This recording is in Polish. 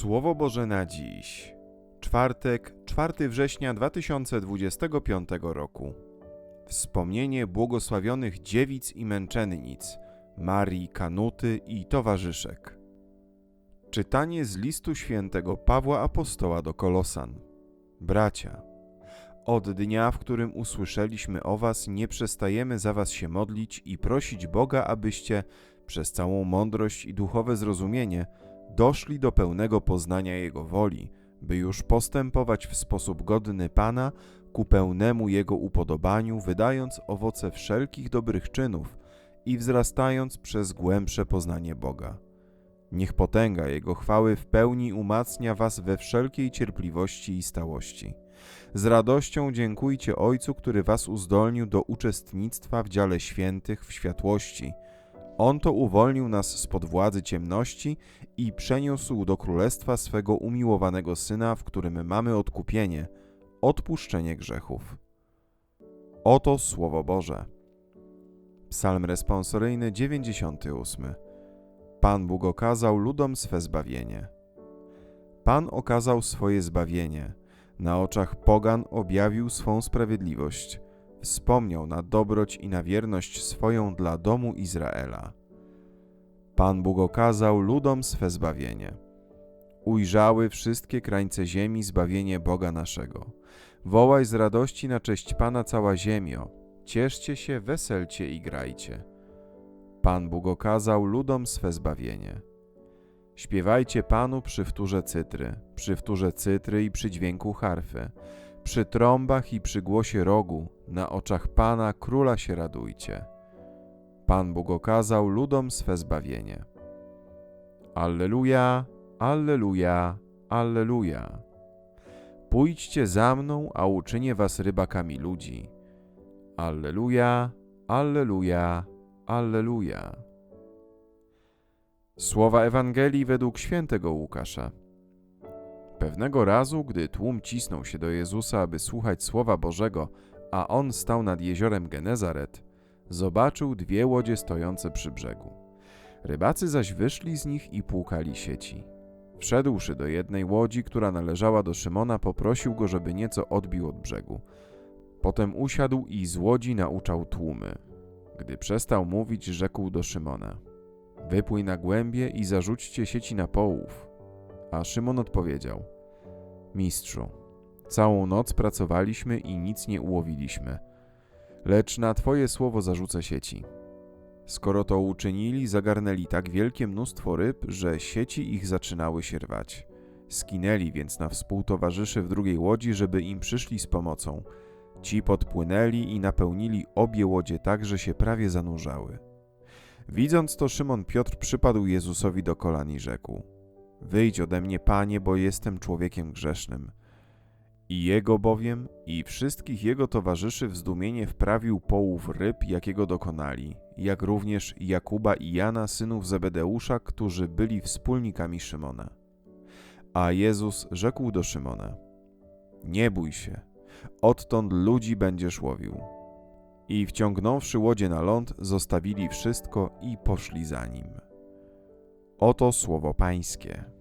Słowo Boże na dziś. Czwartek, 4 września 2025 roku. Wspomnienie błogosławionych dziewic i męczennic, Marii Kanuty i towarzyszek. Czytanie z listu świętego Pawła Apostoła do Kolosan. Bracia, od dnia, w którym usłyszeliśmy o Was, nie przestajemy za Was się modlić i prosić Boga, abyście przez całą mądrość i duchowe zrozumienie doszli do pełnego poznania Jego woli, by już postępować w sposób godny Pana ku pełnemu Jego upodobaniu, wydając owoce wszelkich dobrych czynów i wzrastając przez głębsze poznanie Boga. Niech potęga Jego chwały w pełni umacnia Was we wszelkiej cierpliwości i stałości. Z radością dziękujcie Ojcu, który Was uzdolnił do uczestnictwa w dziale świętych w światłości. On to uwolnił nas spod władzy ciemności i przeniósł do królestwa swego umiłowanego Syna, w którym mamy odkupienie, odpuszczenie grzechów. Oto Słowo Boże. Psalm responsoryjny 98. Pan Bóg okazał ludom swe zbawienie. Pan okazał swoje zbawienie. Na oczach pogan objawił swą sprawiedliwość. Wspomniał na dobroć i na wierność swoją dla domu Izraela. Pan Bóg okazał ludom swe zbawienie. Ujrzały wszystkie krańce ziemi zbawienie Boga naszego. Wołaj z radości na cześć Pana cała ziemio. Cieszcie się, weselcie i grajcie. Pan Bóg okazał ludom swe zbawienie. Śpiewajcie Panu przy wtórze cytry, przy wtórze cytry i przy dźwięku harfy, przy trąbach i przy głosie rogu, na oczach Pana Króla się radujcie. Pan Bóg okazał ludom swe zbawienie. Alleluja, Alleluja, Alleluja. Pójdźcie za mną, a uczynię was rybakami ludzi. Alleluja, Alleluja, Alleluja. Słowa Ewangelii według świętego Łukasza. Pewnego razu, gdy tłum cisnął się do Jezusa, aby słuchać słowa Bożego, a on stał nad jeziorem Genezaret, zobaczył dwie łodzie stojące przy brzegu. Rybacy zaś wyszli z nich i płukali sieci. Wszedłszy do jednej łodzi, która należała do Szymona, poprosił go, żeby nieco odbił od brzegu. Potem usiadł i z łodzi nauczał tłumy. Gdy przestał mówić, rzekł do Szymona: Wypłyj na głębie i zarzućcie sieci na połów. A Szymon odpowiedział: Mistrzu, całą noc pracowaliśmy i nic nie ułowiliśmy, lecz na Twoje słowo zarzucę sieci. Skoro to uczynili, zagarnęli tak wielkie mnóstwo ryb, że sieci ich zaczynały się rwać. Skinęli więc na współtowarzyszy w drugiej łodzi, żeby im przyszli z pomocą. Ci podpłynęli i napełnili obie łodzie tak, że się prawie zanurzały. Widząc to, Szymon Piotr przypadł Jezusowi do kolan i rzekł: Wyjdź ode mnie, panie, bo jestem człowiekiem grzesznym. I jego bowiem i wszystkich jego towarzyszy w zdumienie wprawił połów ryb, jakiego dokonali, jak również Jakuba i Jana, synów Zebedeusza, którzy byli wspólnikami Szymona. A Jezus rzekł do Szymona: Nie bój się, odtąd ludzi będziesz łowił. I wciągnąwszy łodzie na ląd, zostawili wszystko i poszli za nim. Oto słowo Pańskie.